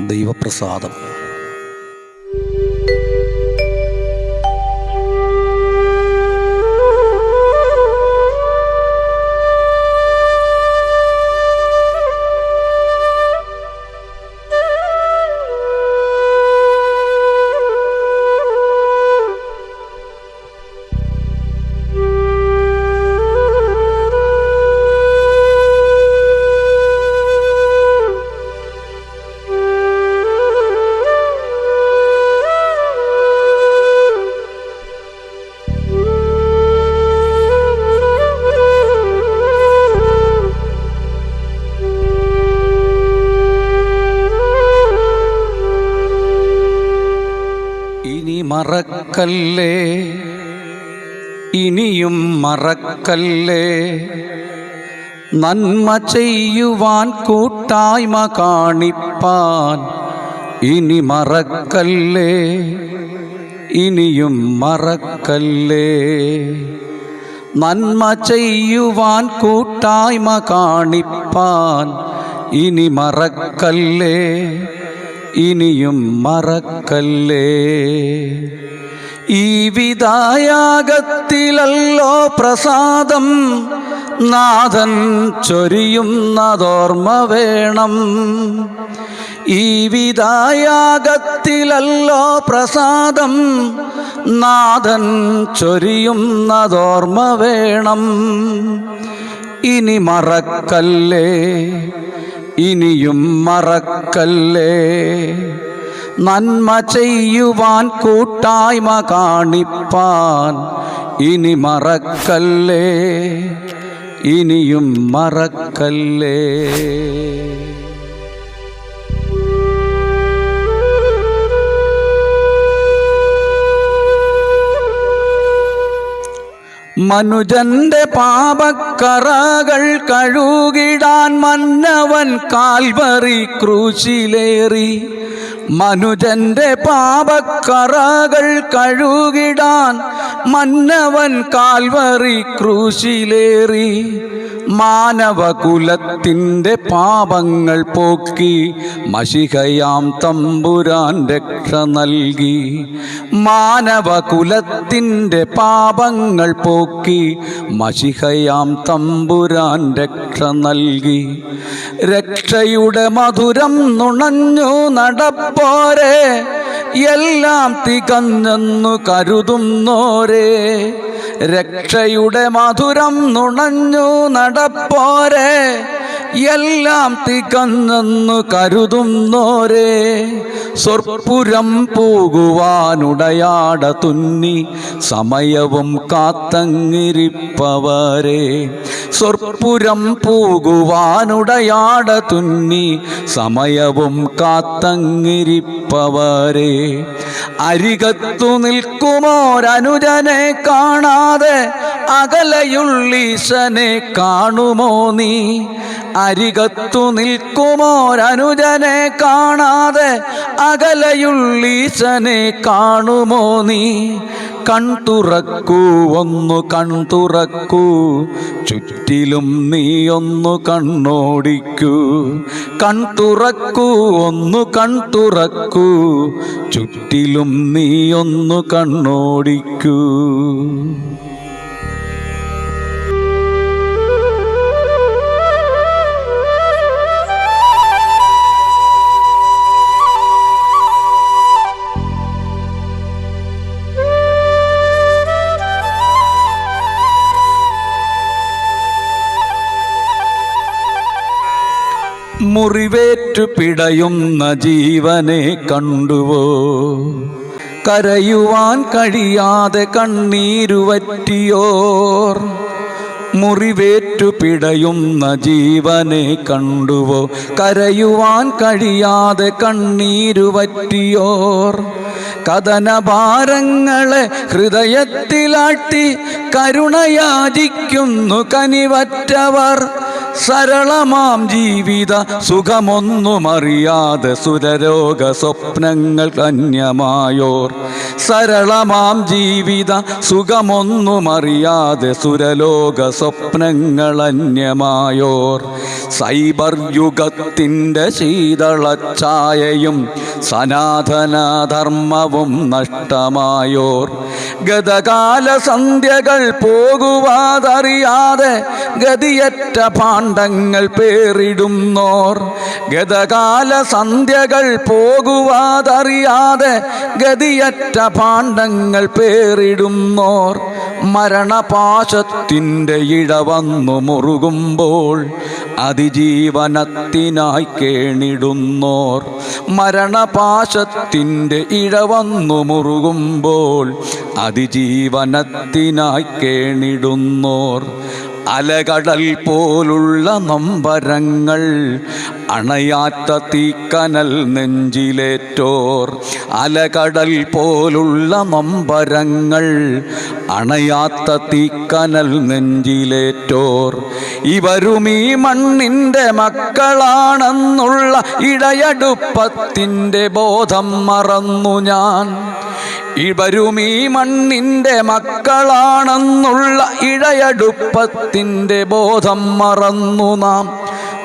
ദൈവപ്രസാദം. ഇനി മറക്കല്ലേ ഇനിയും മറക്കല്ലേ നന്മ ചെയ്യുവാൻ കൂട്ടായ്മ കാണിപ്പാൻ ഇനി മറക്കല്ലേ ഇനിയും മറക്കല്ലേ നന്മ ചെയ്യുവാൻ കൂട്ടായ്മ കാണിപ്പാൻ ഇനി മറക്കല്ലേ ഇനിയും മറക്കല്ലേ? ഈ വിദായാഗത്തിലല്ലോ പ്രസാദം. നാഥൻ ചൊരിയുന്നതോർമ്മ വേണം. ഈ വിദായാഗത്തിലല്ലോ പ്രസാദം. നാഥൻ ചൊരിയുന്നതോർമ്മ വേണം. ഇനി മറക്കല്ലേ? ഇനിയും മറക്കല്ലേ നന്മ ചെയ്യുവാൻ കൂട്ടായ്മ കാണിപ്പാൻ ഇനി മറക്കല്ലേ. ഇനിയും മറക്കല്ലേ. മനുജന്റെ പാപക്കറകൾ കഴുകിടാൻ മന്നവൻ കാൽവറി ക്രൂശിലേറി. മനുജന്റെ പാപക്കറകൾ കഴുകിടാൻ മന്നവൻ കാൽവറി ക്രൂശിലേറി. മാനവകുലത്തിന്റെ പാപങ്ങൾ പോക്കി മഷികയാം തമ്പുരാൻ രക്ഷ നൽകി. മാനവകുലത്തിന്റെ പാപങ്ങൾ പോക്കി മഷികയാം തമ്പുരാൻ രക്ഷ നൽകി. രക്ഷയുടെ മധുരം നുണഞ്ഞു നടപ്പോരെ. എല്ലാം തികഞ്ഞെന്നു കരുതുന്നോരേ. രക്ഷയുടെ മധുരം നുണഞ്ഞു നടപ്പോരെ. എല്ലാം തികഞ്ഞെന്നു കരുതുന്നോരെ. സ്വർപ്പുരം പോകുവാനുടയാട തുന്നി സമയവും കാത്തങ്ങിരിപ്പവരെ. സ്വർപ്പുരം പോകുവാനുടയാട തുന്നി സമയവും കാത്തങ്ങിരിപ്പവരെ. അരികത്തു നിൽക്കുമോരനുജനെ കാണാതെ അകലയുള്ളീശനെ കാണുമോ നീ? അരികത്തു നിൽക്കുമോരനുജനെ കാണാതെ അകലയുള്ളീശനെ കാണുമോ നീ? കൺതുറക്കൂ ഒന്നു കൺതുറക്കൂ ചുറ്റിലും നീ ഒന്നു കണ്ണോടിക്കൂ. കൺതുറക്കൂ ഒന്നു കൺതുറക്കൂ ചുറ്റിലും നീ ഒന്നു കണ്ണോടിക്കൂ. മുറിവേറ്റു പിടയുന്ന ജീവനെ കണ്ടുവോ? കരയുവാൻ കഴിയാതെ കണ്ണീരുവറ്റിയോർ മുറിവേറ്റു പിടയുന്ന ജീവനെ കണ്ടുവോ? കരയുവാൻ കഴിയാതെ കണ്ണീരുവറ്റിയോർ കഥനഭാരങ്ങളെ ഹൃദയത്തിലാട്ടി കരുണയാചിക്കുന്നു കനിവറ്റവർ. സരളമാം ജീവിത സുഖമൊന്നുമറിയാതെ സുരരോഗ സ്വപ്നങ്ങൾ കന്യമായോർ. സരളമാം ജീവിത സുഖമൊന്നുമറിയാതെ സുരലോക സ്വപ്നങ്ങൾ അന്യമായോർ. സൈബർ യുഗത്തിന്റെ ശീതളച്ചായയും സനാതനധർമ്മവും നഷ്ടമായോർ. ഗതകാല സന്ധ്യകൾ പോകുവാതറിയാതെ ഗതിയറ്റ പാണ്ഡങ്ങൾ പേറിടുന്നോർ ഗതകാല സന്ധ്യകൾ പോകുവാതറിയാതെ ഗതിയറ്റ പാണ്ഡങ്ങൾ പേറിടുന്നോർ മരണപാശത്തിന്റെ ഇഴ വന്നു മുറുകുമ്പോൾ അതിജീവനത്തിനായി കേണിടുന്നോർ. മരണപാശത്തിന്റെ ഇഴവന്നു മുറുകുമ്പോൾ അതിജീവനത്തിനായി കേണിടുന്നോർ. അലകടൽ പോലുള്ള നൊമ്പരങ്ങൾ അണയാത്ത തീക്കനൽ നെഞ്ചിലേറ്റോർ അലകടൽ പോലുള്ള നൊമ്പരങ്ങൾ അണയാത്ത തീക്കനൽ നെഞ്ചിലേറ്റോർ. ഇവരും ഈ മണ്ണിന്റെ മക്കളാണെന്നുള്ള ഇടയടുപ്പത്തിന്റെ ബോധം മറന്നു ഞാൻ. ഇവരും ഈ മക്കളാണെന്നുള്ള ഇഴയടുപ്പത്തിന്റെ ബോധം മറന്നു നാം.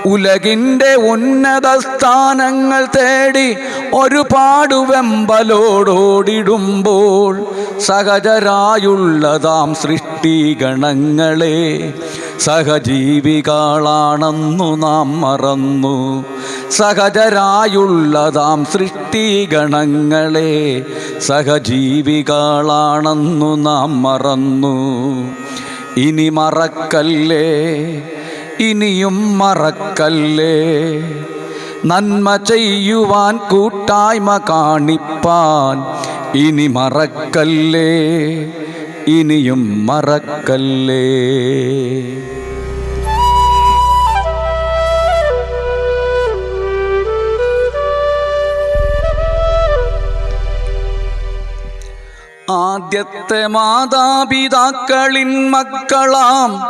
ഉലകിന്റെ ഉന്നത സ്ഥാനങ്ങൾ തേടി ഒരുപാട് വെമ്പലോടോടിടുമ്പോൾ സഹജരായുള്ളതാം സൃഷ്ടിഗണങ്ങളെ. സഹജീവികളാണെന്നു നാം മറന്നു. സഹജരായുള്ളതാം സൃഷ്ടിഗണങ്ങളെ സഹജീവികളാണെന്നു നാം മറന്നു. ഇനി മറക്കല്ലേ? ഇനിയും മറക്കല്ലേ? നന്മ ചെയ്യുവാൻ കൂട്ടായ്മ കാണിപ്പാൻ ഇനി മറക്കല്ലേ? ഇനിയും മറക്കല്ലേ? ആദ്യത്തെ മാതാപിതാക്കളിൻ മക്കളാം.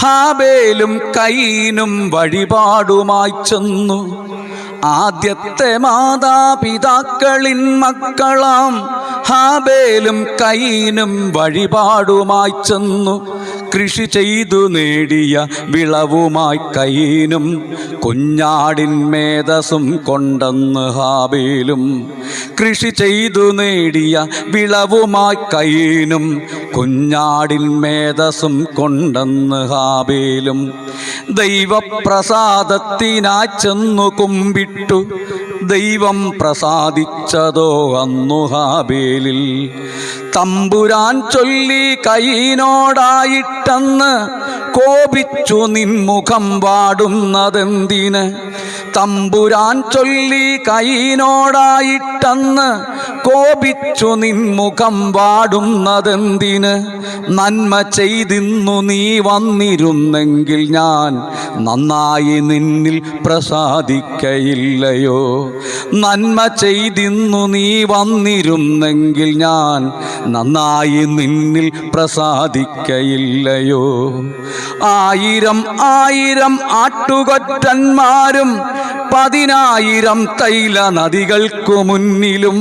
ഹാബേലും കൈനും വഴിപാടുമായി ചെന്നു. ആദ്യത്തെ മാതാപിതാക്കളിൻ മക്കളാം. ഹാബേലും കൈനും വഴിപാടുമായി ചെന്നു. കൃഷി ചെയ്തു നേടിയ വിളവുമായി കൈനും കുഞ്ഞാടിൻ മേധസും കൊണ്ടെന്ന് ഹാബേലും. കൃഷി ചെയ്തു നേടിയ വിളവുമായി കൈനും കുഞ്ഞാടിൻ മേധസും കൊണ്ടെന്ന് ഹാബേലും. ദൈവപ്രസാദത്തിനായി ചെന്നു കുമ്പിട്ടു. ദൈവം പ്രസാദിച്ചതോ അന്നു ഹാബേലിൽ. തമ്പുരാൻ ചൊല്ലി കൈനോടായിട്ടെന്ന് കോപിച്ചു നിൻമുഖം പാടുന്നതെന്തിന് തമ്പുരാൻ ചൊല്ലി കൈനോടായിട്ടെന്ന് കോപിച്ചു നിൻമുഖം പാടുന്നതെന്തിന് നന്മ ചെയ്തിന്നു നീ വന്നിരുന്നെങ്കിൽ ഞാൻ നന്നായി നിന്നിൽ പ്രസാദിക്കയില്ലയോ? നന്മ ചെയ്തിന്നു നീ വന്നിരുന്നെങ്കിൽ ഞാൻ നന്നായി നിന്നിൽ പ്രസാദിക്കയില്ലയോ. ആയിരം ആയിരം ആട്ടുകൊറ്റന്മാരും പതിനായിരം തൈല നദികൾക്കു മുന്നിലും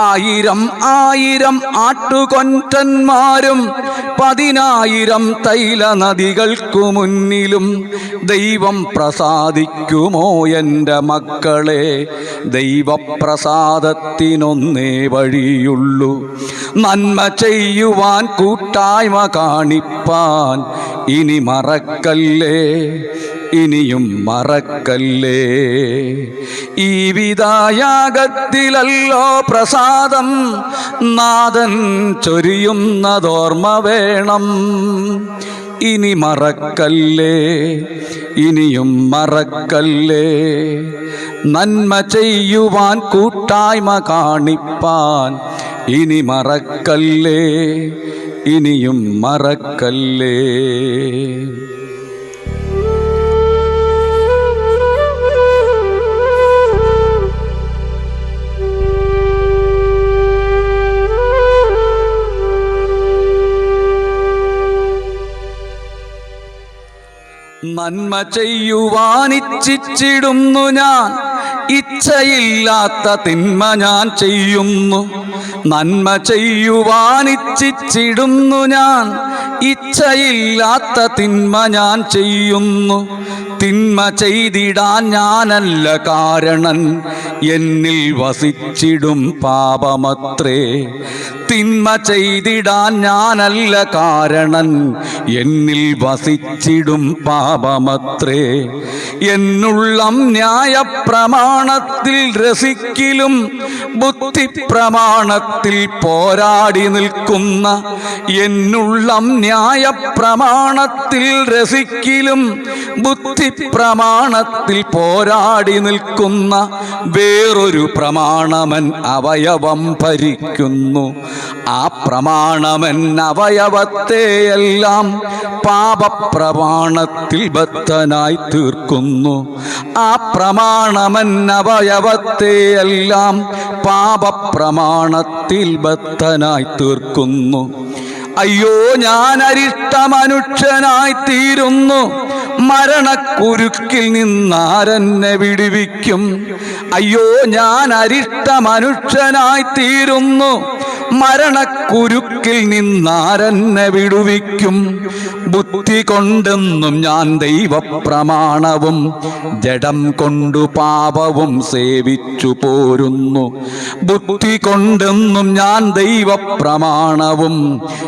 ആയിരം ആയിരം ആട്ടുകൊറ്റന്മാരും പതിനായിരം തൈല നദികൾക്കു മുന്നിലും ദൈവം പ്രസാദിക്കുമോ എന്റെ മക്കളെ? ദൈവപ്രസാദത്തിനൊന്നേ വഴിയുള്ളൂ. നന്മ ചെയ്യുവാൻ കൂട്ടായ്മ കാണിപ്പാൻ ഇനി മറക്കല്ലേ? ഇനിയും മറക്കല്ലേ? ഈ വിധായാഗത്തിലല്ലോ പ്രസാദം. നാഥൻ ചൊരിയുന്നതോർമ്മ വേണം. ഇനി മറക്കല്ലേ? ഇനിയും മറക്കല്ലേ? നന്മ ചെയ്യുവാൻ കൂട്ടായ്മ കാണിപ്പാൻ. ഇനി മറക്കല്ലേ? ഇനിയും മറക്കല്ലേ? നന്മ ചെയ്യുവാനിച്ഛിച്ചിടുന്നു ഞാൻ. ഇച്ഛയില്ലാത്ത തിന്മ ഞാൻ ചെയ്യുന്നു. നന്മ ചെയ്യുവാനിച്ഛിച്ചിടുന്നു ഞാൻ. ഇച്ഛയില്ലാത്ത തിന്മ ഞാൻ ചെയ്യുന്നു. തിന്മ ചെയ്തിടാൻ ഞാനല്ല കാരണൻ. എന്നിൽ വസിച്ചിടും പാപമത്രേ. തിന്മ ചെയ്തിടാൻ ഞാനല്ല കാരണൻ. എന്നിൽ വസിച്ചിടും പാപമത്രേ. എന്നുള്ളം ന്യായ പ്രമാണത്തിൽ രസിക്കിലും ബുദ്ധി പ്രമാണത്തിൽ പോരാടി നിൽക്കുന്ന എന്നുള്ളം ന്യായ പ്രമാണത്തിൽ രസിക്കിലും ബുദ്ധി പ്രമാണത്തിൽ പോരാടി നിൽക്കുന്ന വേറൊരു പ്രമാണമൻ അവയവം ഭരിക്കുന്നു. ആ പ്രമാണമൻ അവയവത്തെയെല്ലാം പാപപ്രമാണത്തിൽ ബദ്ധനായി തീർക്കുന്നു. ആ പ്രമാണമൻ അവയവത്തെയെല്ലാം പാപപ്രമാണത്തിൽ ബദ്ധനായി തീർക്കുന്നു. അയ്യോ ഞാൻ അരിഷ്ട മനുഷ്യനായി തീരുന്നു. മരണക്കുരുക്കിൽ നിന്നാരെന്നെ വിടുവിക്കും? അയ്യോ ഞാൻ അരിഷ്ട മനുഷ്യനായി തീരുന്നു. മരണക്കുരുക്കിൽ നിന്നാരെന്നെ വിടുവിക്കും? ബുദ്ധി കൊണ്ടെന്നും ഞാൻ ദൈവപ്രമാണവും ജഡം കൊണ്ടു പാപവും സേവിച്ചു പോരുന്നു. ബുദ്ധി കൊണ്ടെന്നും ഞാൻ ദൈവപ്രമാണവും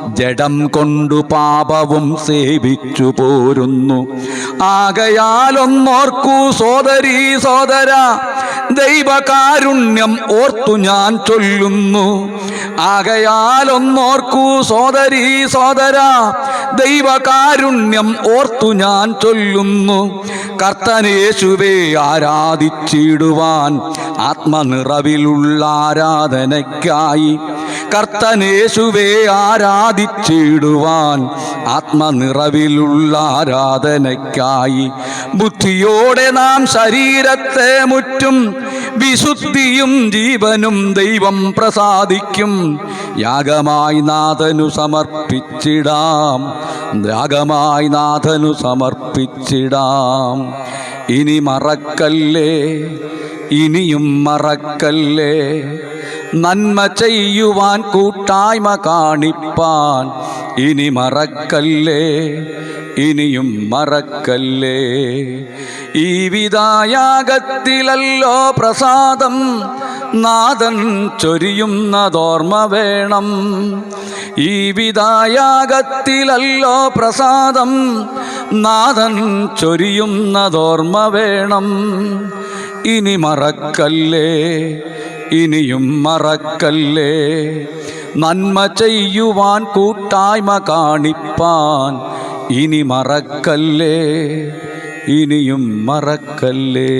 ജഡം കൊണ്ടു പാപവും സേവിച്ചു പോരുന്നു. ആകയാലൊന്നോർക്കൂ സോദരീ സോദര ദൈവകാരുണ്യം ഓർത്തു ഞാൻ ചൊല്ലുന്നു. ആകയാലൊന്നോർക്കൂ സോദരീ സോദര ദൈവകാരുണ്യം ഓർത്തു ഞാൻ ചൊല്ലുന്നു. കർത്തനേശുവേ ആരാധിച്ചിടുവാൻ ആത്മനിറവിലുള്ള ആരാധനയ്ക്കായി. കർത്തനേശുവേ ആരാധിച്ചിടുവാൻ ആത്മനിറവിലുള്ള ആരാധനയ്ക്കായി. ബുദ്ധിയോടെ നാം ശരീരത്തെ മുറ്റും വിശുദ്ധിയും ജീവനും ദൈവം പ്രസാദിക്കും. യാഗമായി നാഥനു സമർപ്പിച്ചിടാം. യാഗമായി നാഥനു സമർപ്പിച്ചിടാം. ഇനി മറക്കല്ലേ? ഇനിയും മറക്കല്ലേ? നന്മ ചെയ്യുവാൻ കൂട്ടായ്മ കാണിപ്പാൻ. ഇനി മറക്കല്ലേ? ഇനിയും മറക്കല്ലേ? ഈ വിധായാഗത്തിലല്ലോ പ്രസാദം നാദൻ ചൊരിയുന്നതോർമ്മ വേണം. ഈ വിധായാഗത്തിലല്ലോ പ്രസാദം നാദൻ ചൊരിയുന്നതോർമ്മ വേണം. ഇനി മറക്കല്ലേ? ഇനിയും മറക്കല്ലേ? നന്മ ചെയ്യുവാൻ കൂട്ടായ്മ കാണിപ്പാൻ ഇനി മറക്കല്ലേ? ഇനിയും മറക്കല്ലേ?